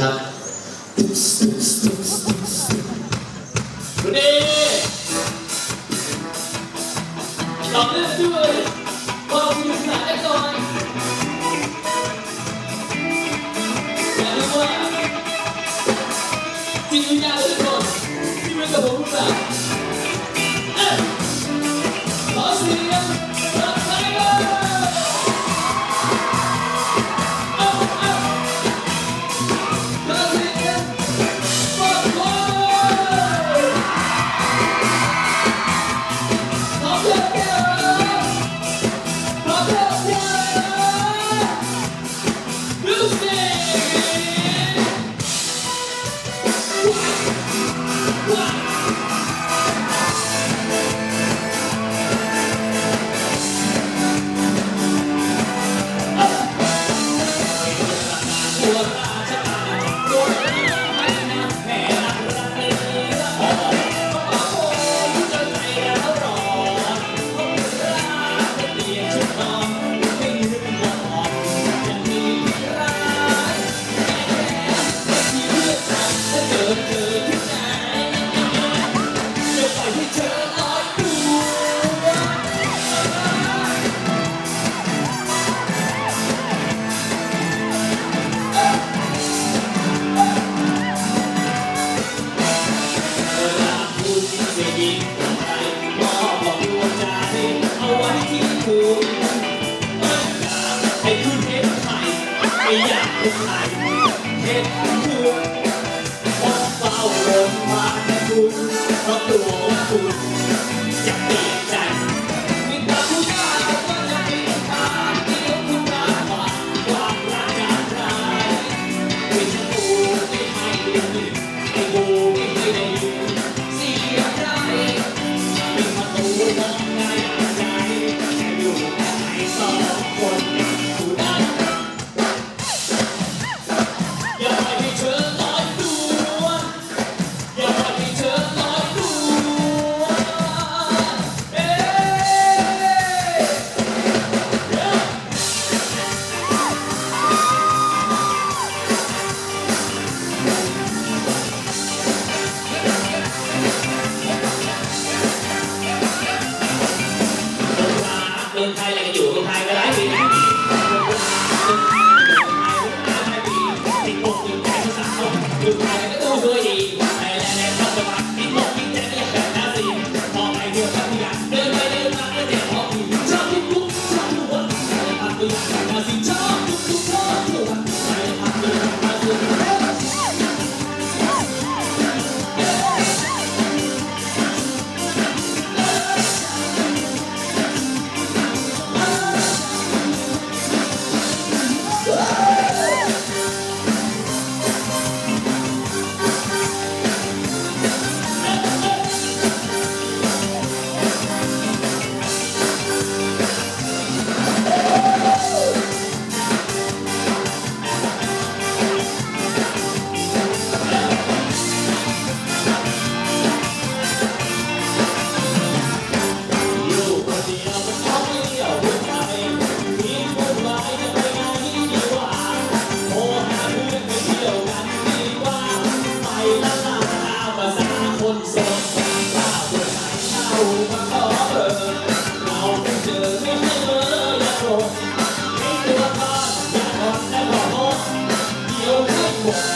ครับดูดิลองเล่นด้วยความสนุกสนานกันก่อน เห็นคุณพบเฝ้าลมมาคุณเพาตัวคุณ Thank.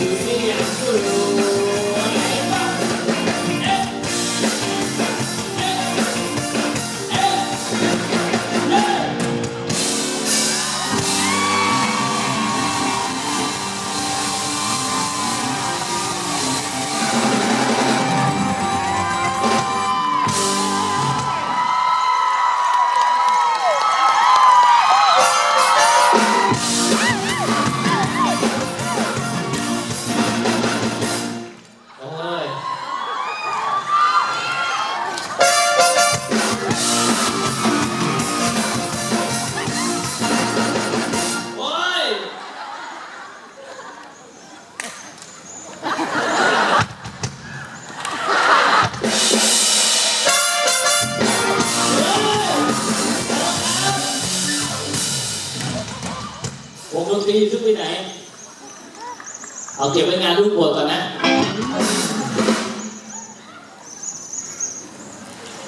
ดูสิอ ดนตรีขึ้นไปไหน เอาเก็บไว้งานลูกบวชก่อนนะ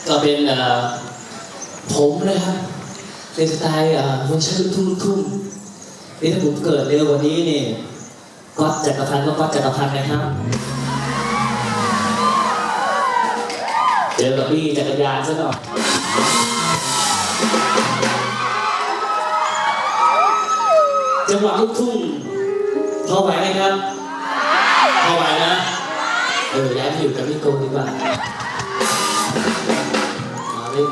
ก็เป็นผมนะครับเป็นสไตล์เวอร์ชันลูกทุ่งลูกทุ่งนี่ถ้าผมเกิดเร็วกว่านี้นี่ก็จักรพันธ์ก็ก็จักรพันธ์นะครับเจอกับพี่จักรยานซะหน่อย จังหวะลูกทุ่งพอไหวไหมครับพอไหวนะเออย้ายไปอยู่กับพี่โกดีกว่ามาเล่น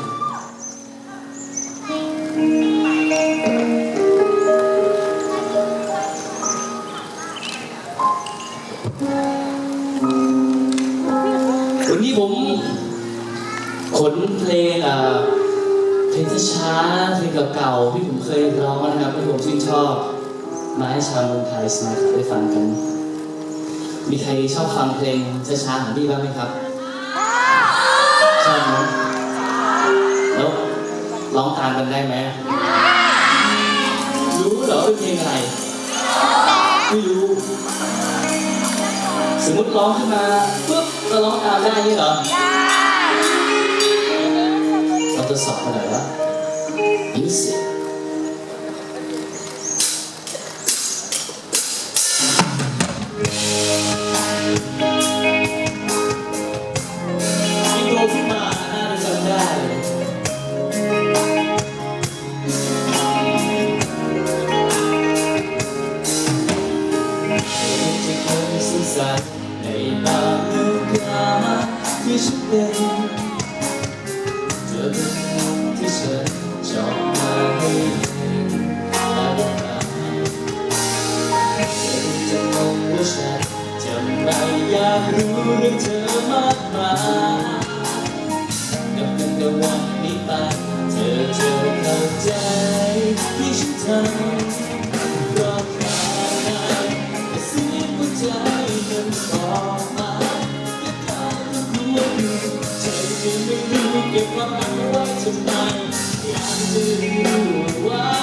วันนี้ผมขนเพลงอ่าเพลงช้าเพลงเก่าๆที่ผมเคยร้องนะครับที่ผมชื่นชอบ มาให้ชาวเมืองไทยสมาได้ฟังกัน มีใครชอบฟังเพลงช้าๆของพี่บ้างไหมครับ ชอบไหมแล้วร้องตามกันได้ไหมรู้เหรอเป็นเพลงอะไร ไม่รู้ สมมติร้องขึ้นมาปุ๊บก็ร้องตามได้นี่เหรอเราทดสอบกันหน่อยวะมิ เธอเป็นคนที่ฉันจอบมาให้เห็นและรักเธอจะงงว่าฉันจะไม่อยากรู้เรื่องเธอมากมาย ไม่รู้เก็บความหมายไว้ทำไมอยากจะรู้ว่า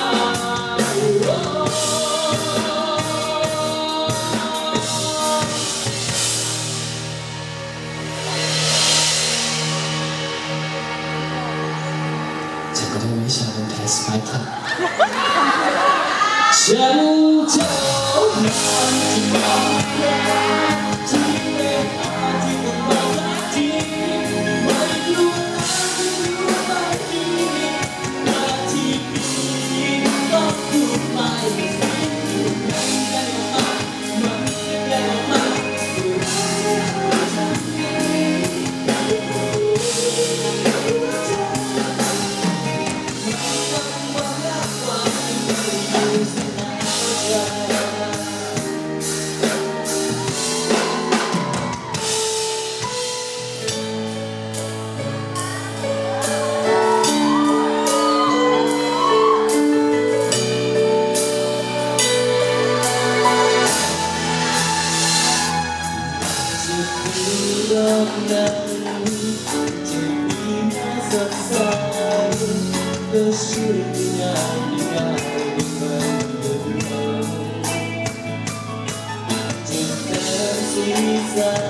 สีสัน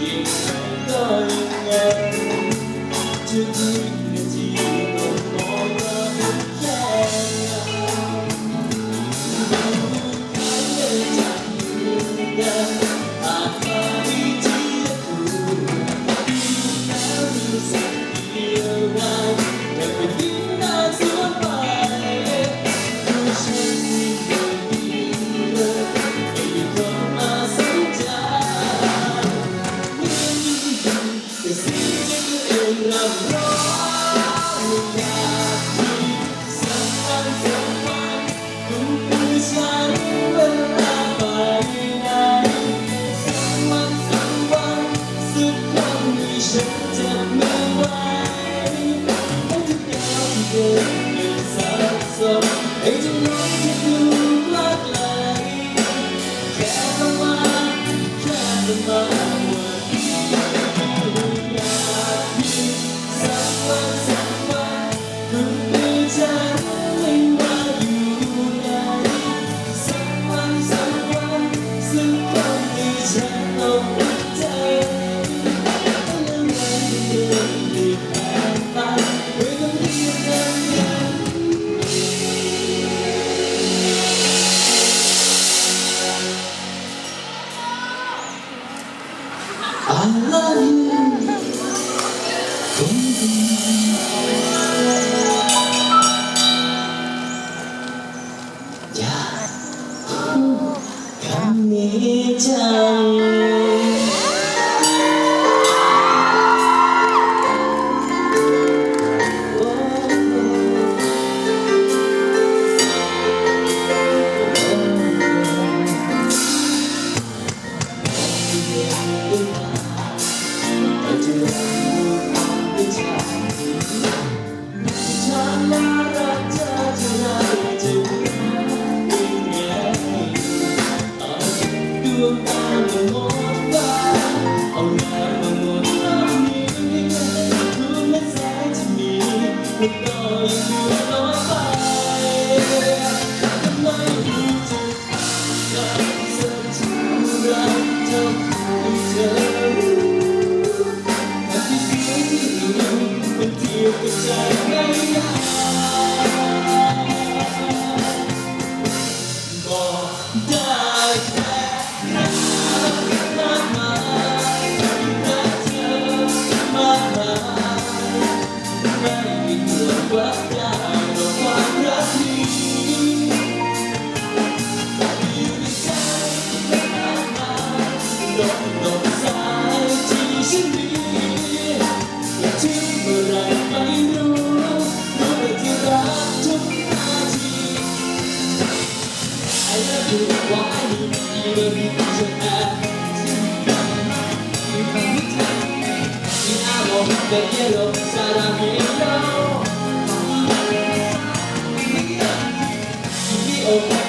ยิ่งไงก็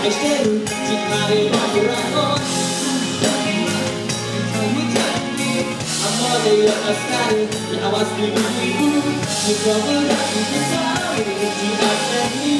愛してる決まればブラボー They let us start it, now I see you. You probably got me sorry, you asked me.